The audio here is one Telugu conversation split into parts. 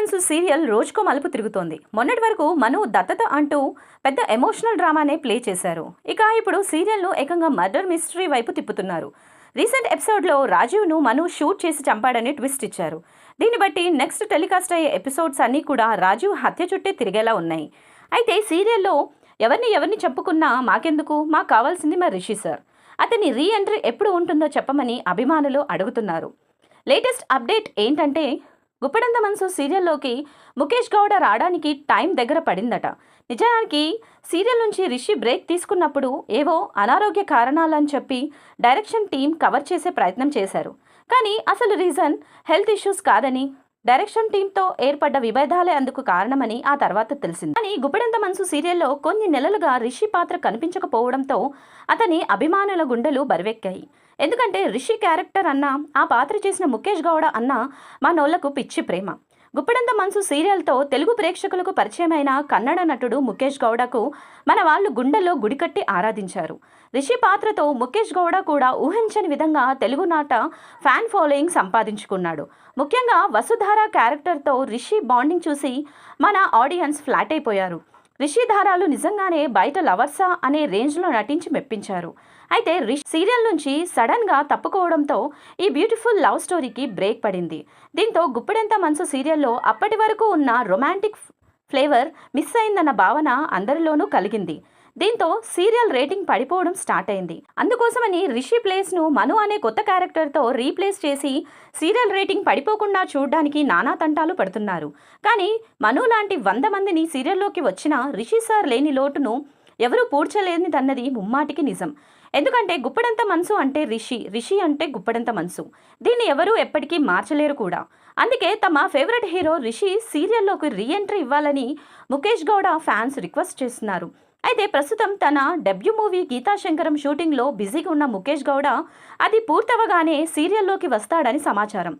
మనసు సీరియల్ రోజుకో మలుపు తిరుగుతోంది. మొన్నటి వరకు మను దత్తత అంటూ పెద్ద ఎమోషనల్ డ్రామానే ప్లే చేశారు. ఇక ఇప్పుడు సీరియల్ను ఏకంగా మర్డర్ మిస్టరీ వైపు తిప్పుతున్నారు. రీసెంట్ ఎపిసోడ్లో రాజీవ్ను మను షూట్ చేసి చంపాడని ట్విస్ట్ ఇచ్చారు. దీన్ని బట్టి నెక్స్ట్ టెలికాస్ట్ అయ్యే ఎపిసోడ్స్ అన్నీ కూడా రాజీవ్ హత్య చుట్టే తిరిగేలా ఉన్నాయి. అయితే సీరియల్లో ఎవరిని ఎవరిని చెప్పుకున్నా మాకెందుకు? మాకు కావాల్సింది మా రిషి సార్ అతని రీ ఎంట్రీ ఎప్పుడు ఉంటుందో చెప్పమని అభిమానులు అడుగుతున్నారు. లేటెస్ట్ అప్డేట్ ఏంటంటే గుప్పడంత మనసు సీరియల్లోకి ముఖేష్ గౌడ రావడానికి టైం దగ్గర పడిందట. నిజానికి సీరియల్ నుంచి రిషి బ్రేక్ తీసుకున్నప్పుడు ఏవో అనారోగ్య కారణాలని చెప్పి డైరెక్షన్ టీం కవర్ చేసే ప్రయత్నం చేశారు. కానీ అసలు రీజన్ హెల్త్ ఇష్యూస్ కాదని డైరెక్షన్ టీంతో ఏర్పడ్డ విభేదాలే అందుకు కారణమని ఆ తర్వాత తెలిసింది. కానీ గుప్పెడంత మనసు సీరియల్లో కొన్ని నెలలుగా రిషి పాత్ర కనిపించకపోవడంతో అతని అభిమానుల గుండెలు బరివెక్కాయి. ఎందుకంటే రిషి క్యారెక్టర్ అన్న ఆ పాత్ర చేసిన ముఖేష్ గౌడ అన్న మా నోళ్ళకు పిచ్చి ప్రేమ. గుప్పెడంత మనసు సీరియల్తో తెలుగు ప్రేక్షకులకు పరిచయమైన కన్నడ నటుడు ముఖేష్ గౌడకు మన వాళ్ళు గుండెల్లో గుడికట్టి ఆరాధించారు. రిషి పాత్రతో ముఖేష్ గౌడ కూడా ఊహించని విధంగా తెలుగునాట ఫ్యాన్ ఫాలోయింగ్ సంపాదించుకున్నాడు. ముఖ్యంగా వసుధార క్యారెక్టర్తో రిషి బాండింగ్ చూసి మన ఆడియన్స్ ఫ్లాట్ అయిపోయారు. రిషి ధారాలు నిజంగానే బయట లవర్సా అనే రేంజ్లో నటించి మెప్పించారు. అయితే రిష్ సీరియల్ నుంచి సడన్గా తప్పుకోవడంతో ఈ బ్యూటిఫుల్ లవ్ స్టోరీకి బ్రేక్ పడింది. దీంతో గుప్పెడంత మనసు సీరియల్లో అప్పటి వరకు ఉన్న రొమాంటిక్ ఫ్లేవర్ మిస్ అయిందన్న భావన అందరిలోనూ కలిగింది. దీంతో సీరియల్ రేటింగ్ పడిపోవడం స్టార్ట్ అయింది. అందుకోసమని రిషి ప్లేస్ను మను అనే కొత్త క్యారెక్టర్తో రీప్లేస్ చేసి సీరియల్ రేటింగ్ పడిపోకుండా చూడడానికి నానా తంటాలు పడుతున్నారు. కానీ మను లాంటి వంద మందిని సీరియల్లోకి వచ్చిన రిషి సార్ లేని లోటును ఎవరూ పూడ్చలేనిదన్నది ముమ్మాటికి నిజం. ఎందుకంటే గుప్పడంత మనసు అంటే రిషి రిషి అంటే గుప్పడంత మనసు. దీన్ని ఎవరూ ఎప్పటికీ మార్చలేరు కూడా. అందుకే తమ ఫేవరెట్ హీరో రిషి సీరియల్లోకి రీఎంట్రీ ఇవ్వాలని ముఖేష్ గౌడ ఫ్యాన్స్ రిక్వెస్ట్ చేస్తున్నారు. అయితే ప్రస్తుతం తన డెబ్యూ మూవీ గీతాశంకరం షూటింగ్లో బిజీగా ఉన్న ముఖేష్ గౌడ అది పూర్తవగానే సీరియల్లోకి వస్తాడని సమాచారం.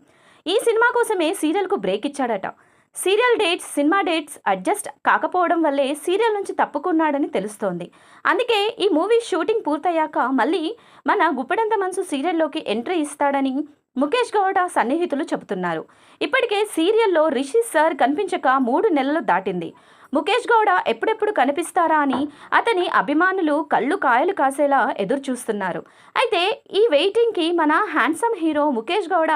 ఈ సినిమా కోసమే సీరియల్కు break ఇచ్చాడట. Serial dates cinema dates adjust కాకపోవడం వల్లే సీరియల్ నుంచి తప్పుకున్నాడని తెలుస్తోంది. అందుకే ఈ మూవీ షూటింగ్ పూర్తయ్యాక మళ్ళీ మన గుప్పెడంత మనసు సీరియల్లోకి ఎంట్రీ ఇస్తాడని ముఖేష్ గౌడ సన్నిహితులు చెబుతున్నారు. ఇప్పటికే సీరియల్లో రిషి సార్ కనిపించక మూడు నెలలు దాటింది. ముఖేష్ గౌడ ఎప్పుడెప్పుడు కనిపిస్తారా అని అతని అభిమానులు కళ్ళు కాయలు కాసేలా ఎదురు చూస్తున్నారు అయితే ఈ వెయిటింగ్కి మన హ్యాండ్సమ్ హీరో ముఖేష్ గౌడ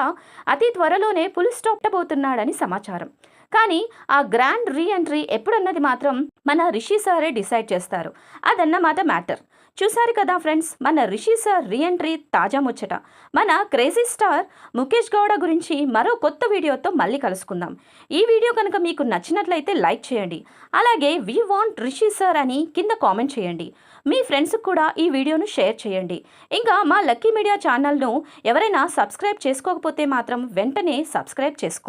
అతి త్వరలోనే పులి స్టాప్ పోతున్నాడని సమాచారం. కానీ ఆ గ్రాండ్ రీ ఎంట్రీ ఎప్పుడన్నది మాత్రం మన రిషి సారే డిసైడ్ చేస్తారు. అదన్నమాట మ్యాటర్. చూశారు కదా ఫ్రెండ్స్ మన రిషి సార్ రీ ఎంట్రీ తాజా ముచ్చట. మన క్రేజీ స్టార్ ముఖేష్ గౌడ గురించి మరో కొత్త వీడియోతో మళ్ళీ కలుసుకుందాం. ఈ వీడియో కనుక మీకు నచ్చినట్లయితే లైక్ చేయండి. అలాగే వీ వాంట్ రిషి సార్ అని కింద కామెంట్ చేయండి. మీ ఫ్రెండ్స్కి కూడా ఈ వీడియోను షేర్ చేయండి. ఇంకా మా లక్కీ మీడియా ఛానల్ను ఎవరైనా సబ్స్క్రైబ్ చేసుకోకపోతే మాత్రం వెంటనే సబ్స్క్రైబ్ చేసుకోండి.